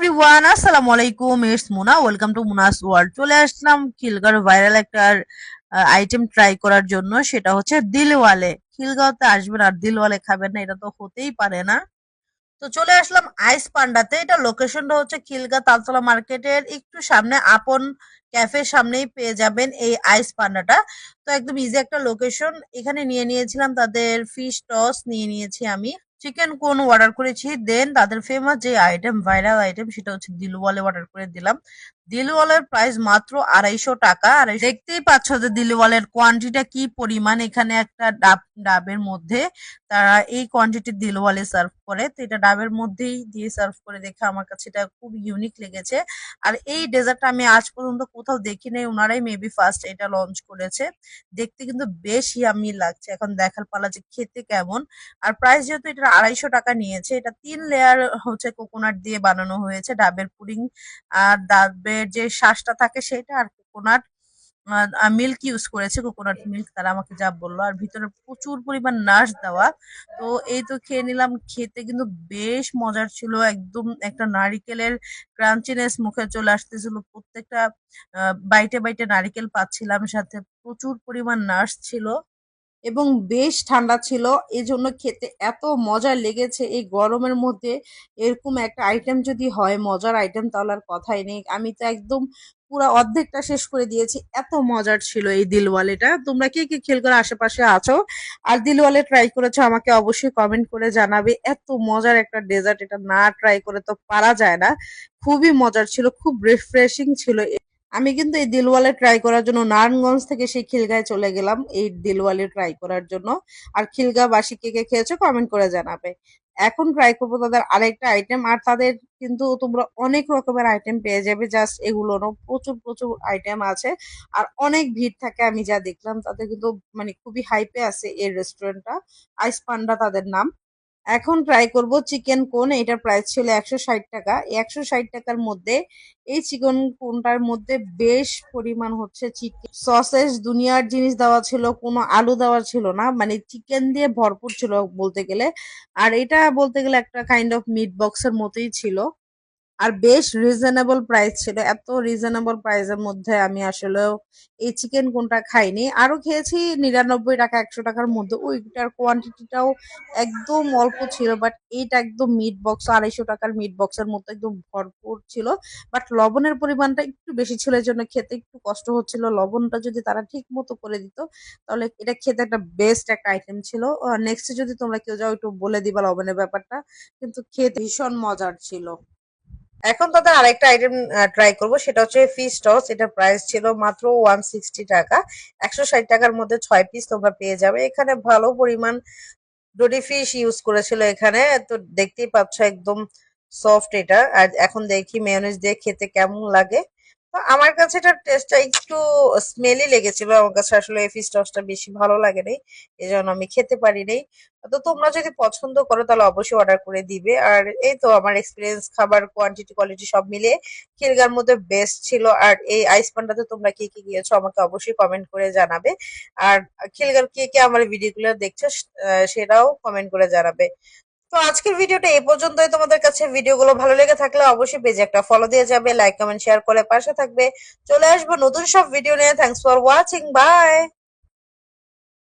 Everyone আসসালামু আলাইকুম it's Muna welcome to Muna's world চলে আসলাম খিলগাঁর ভাইরাল একটা আইটেম ট্রাই করার জন্য, সেটা হচ্ছে দিলওয়ালে। খিলগাঁওতে আসবেন আর দিলওয়ালে খাবেন না, এটা তো হতেই পারে না। তো চলে আসলাম আইস পান্ডাতে, এটা লোকেশনটা হচ্ছে খিলগা তালতলা মার্কেটের একটু সামনে, আপন ক্যাফের সামনেই পেয়ে যাবেন এই আইস পান্ডাটা। তো একদম ইজি একটা লোকেশন এখানে নিয়ে নিয়েছিলাম তাদের ফিশ টস নিয়ে নিয়েছি আমি। চিকেন কোন অর্ডার করেছি? দেন তাদের ফেমাস যে আইটেম ভাইরাল আইটেম সেটা হচ্ছে দিলওয়ালে অর্ডার করে দিলাম। দিলওয়ালের প্রাইস মাত্র আড়াইশো টাকা। আর দেখতেই পাচ্ছ যে দিলওয়ালের কোয়ান্টিটিটা কি পরিমাণ এখানে একটা ডাব, ডাবের মধ্যে। তারা এই কোয়ান্টিটি দিলওয়ালে সার্ভ করে। তো এটা ডাবের মধ্যেই দিয়ে সার্ভ করে দেখে আমার কাছে এটা খুব ইউনিক লেগেছে। আর এই ডেজার্টটা আমি আজ পর্যন্ত কোথাও দেখি নাই ওনারাই মেবি ফার্স্ট এটা লঞ্চ করেছে। দেখতে কিন্তু বেশ ইয়ামি লাগছে। এখন দেখার পালা যে খেতে কেমন। আর প্রাইস যেহেতু এটা আড়াইশো টাকা নিয়েছে, এটা তিন লেয়ার হচ্ছে কোকোনাট দিয়ে বানানো হয়েছে ডাবের পুডিং আর ডাবের যে শ্বাসটা থাকে সেটা আর কোকোনাট মিল্ক ইউজ করেছে কোকোনাট মিল্ক তারা আমাকে যা বলল। আর ভিতরে প্রচুর পরিমাণ নার্স দেওয়া। তো এই তো খেয়ে নিলাম। খেতে কিন্তু বেশ মজার ছিল। একদম একটা নারিকেলের ক্রাঞ্চিনেস মুখে চলে আসতেছিল। প্রত্যেকটা বাইটে বাইটে নারিকেল পাচ্ছিলাম। সাথে প্রচুর পরিমাণ নার্স ছিল। এবং বেশ ঠান্ডা ছিল। এজন্য খেতে এত মজা লেগেছে এই গরমের মধ্যে। এরকম একটা আইটেম যদি হয়, মজার আইটেম তাহলে আর কথাই নেই। আমি তো একদম পুরো অর্ধেকটা শেষ করে দিয়েছি। এত মজার ছিল এই দিলওয়ালেটা তোমরা কে কে খেল করে আশেপাশে আছো? আর দিলওয়ালে ট্রাই করেছ, আমাকে অবশ্যই কমেন্ট করে জানাবে। এত মজার একটা ডেজার্ট এটা না ট্রাই করে তো পারা যায় না। খুবই মজার ছিল, খুব রিফ্রেশিং ছিল। আমি কিন্তু এই দিলওয়ালে ট্রাই করার জন্য নারায়ণগঞ্জ থেকে সেই খিলগায় চলে গেলাম, এই দিলওয়ালে ট্রাই করার জন্য। আর খিলগাবাসী কে কে খেয়েছো কমেন্ট করে জানাবে। এখন ট্রাই করব তাদের আরেকটা আইটেম আর তাদের কিন্তু তোমরা অনেক রকমের আইটেম পেয়ে যাবে জাস্ট এগুলোরও প্রচুর প্রচুর আইটেম আছে। আর অনেক ভিড় থাকে, আমি যা দেখলাম, তাদের কিন্তু মানে খুবই হাইপে আছে এই রেস্টুরেন্টটা আইস পান্ডা তাদের নাম। এখন ট্রাই করব চিকেন কোন এটার প্রাইস ছিল একশো ষাট টাকা। একশো ষাট টাকার মধ্যে, এই চিকেন কোনটার মধ্যে বেশ পরিমাণ হচ্ছে চিকেন সসেস দুনিয়ার জিনিস দেওয়া ছিল, কোনো আলু দেওয়া ছিল না মানে চিকেন দিয়ে ভরপুর ছিল বলতে গেলে। আর এটা বলতে গেলে একটা কাইন্ড অফ মিট বক্সের মতোই ছিল। আর বেশ রিজনেবল প্রাইস ছিল। এত রিজনেবল প্রাইসের মধ্যে আমি আসলে এই চিকেন কোনটা খাইনি। আরও খেয়েছি নিরানব্বই টাকা, একশো টাকার মধ্যে। ওইটার কোয়ান্টিটিটাও একদম অল্প ছিল বাট এইটা একদম মিট বক্স আড়াইশো টাকার মিট বক্সের মতো একদম ভরপুর ছিল। বাট লবণের পরিমাণটা একটু বেশি ছিল এই জন্য খেতে একটু কষ্ট হচ্ছিল। লবণটা যদি তারা ঠিক মতো করে দিত, তাহলে এটা খেতে একটা বেস্ট একটা আইটেম ছিল। নেক্সট যদি তোমরা কেউ যাও, একটু বলে দিবা লবণের ব্যাপারটা। কিন্তু খেতে ভীষণ মজার ছিল। এখন তাদের আরেকটা আইটেম ট্রাই করব, সেটা হচ্ছে ফিশ টস এটা প্রাইস ছিল মাত্র ওয়ান সিক্সটি টাকা। একশো ষাট টাকার মধ্যে ছয় পিস তোমরা পেয়ে যাবে। এখানে ভালো পরিমাণ ডোডি ফিশ ইউজ করেছিল এখানে, তো দেখতেই পাচ্ছ একদম সফট এটা। আর এখন দেখি মেয়নিজ দিয়ে খেতে কেমন লাগে। আমার কাছে এটার টেস্টটা একটু স্মেলি লেগেছিল। আমার কাছে আসলে এই ফিশ টসটা বেশি ভালো লাগে নাই এই জন্য আমি খেতে পারি নাই। তো তোমরা যদি পছন্দ করো তাহলে অবশ্যই অর্ডার করে দিবে। আর এই তো আমার এক্সপিরিয়েন্স খাবার কোয়ান্টিটি কোয়ালিটি সব মিলিয়ে খিলগার মধ্যে বেস্ট ছিল। আর এই আইস পান্ডাতে তোমরা কি কি গিয়েছো আমাকে অবশ্যই কমেন্ট করে জানাবে। আর খিলগার কে কে আমার ভিডিওগুলো দেখছ সেটাও কমেন্ট করে জানাবে। তো আজকের ভিডিওটা এই পর্যন্তই। তোমাদের কাছে ভিডিওগুলো ভালো লেগে থাকলে অবশ্যই পেজে একটা ফলো দিয়ে যাবে লাইক কমেন্ট শেয়ার করে পাশে থাকবে। চলে আসব নতুন সব ভিডিও নিয়ে। Thanks for watching by